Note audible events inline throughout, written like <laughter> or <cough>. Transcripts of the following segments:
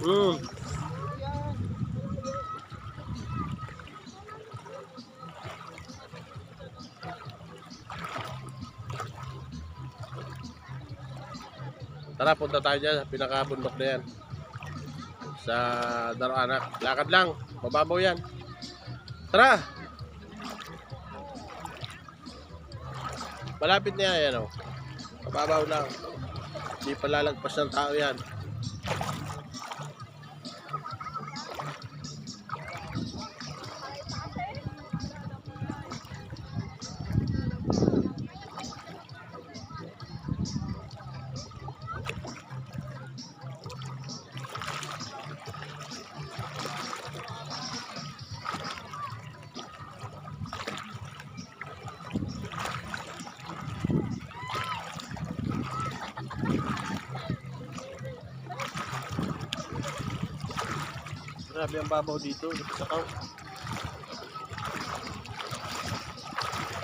Mm. Tara, punta tayo dyan. Pinakabundok na yan. Sa Daranak. Lakad lang. Mababaw yan. Tara! Malapit na yan, yan oh. Mababaw lang. Hindi pa lalagpas ng tao yan. Grabe ang babaw dito. Sakaw.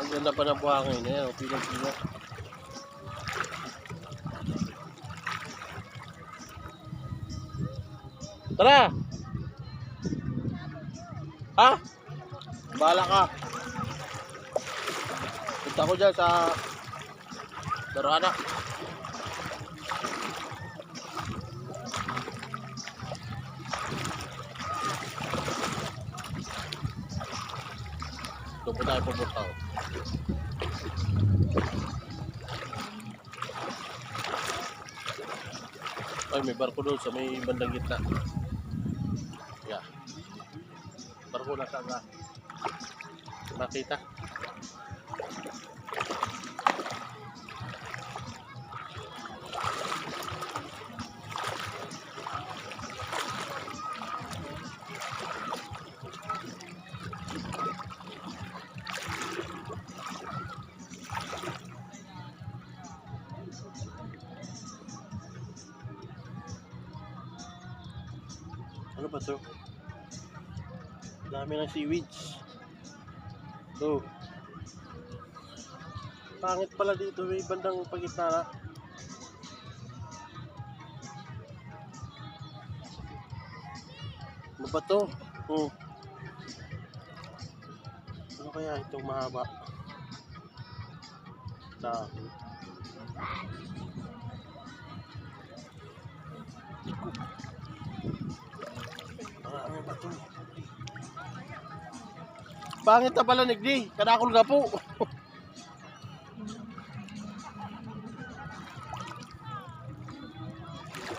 Ang ganda pa ng buhangin na yan. Pilang-pila. Tara! Ha? Bala ka. Punta ko dyan sa Darana. Doon po tayo pupunta. oh. Ay, may barko doon sa may bandang gitna. Yeah. Barko na sa nga. Nakita. Ano ba to? Dami ng seaweeds. To. Pangit pala dito, may bandang pagitna. Ano ba to? Hmm. Ano kaya itong mahaba? Dami. Marami ba to? Pangit na pala nigdi. Kanakol ka po.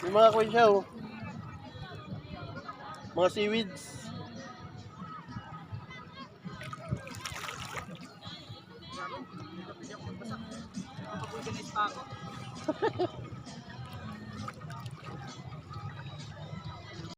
May mga kwan siya oh. Mga seaweeds. <laughs>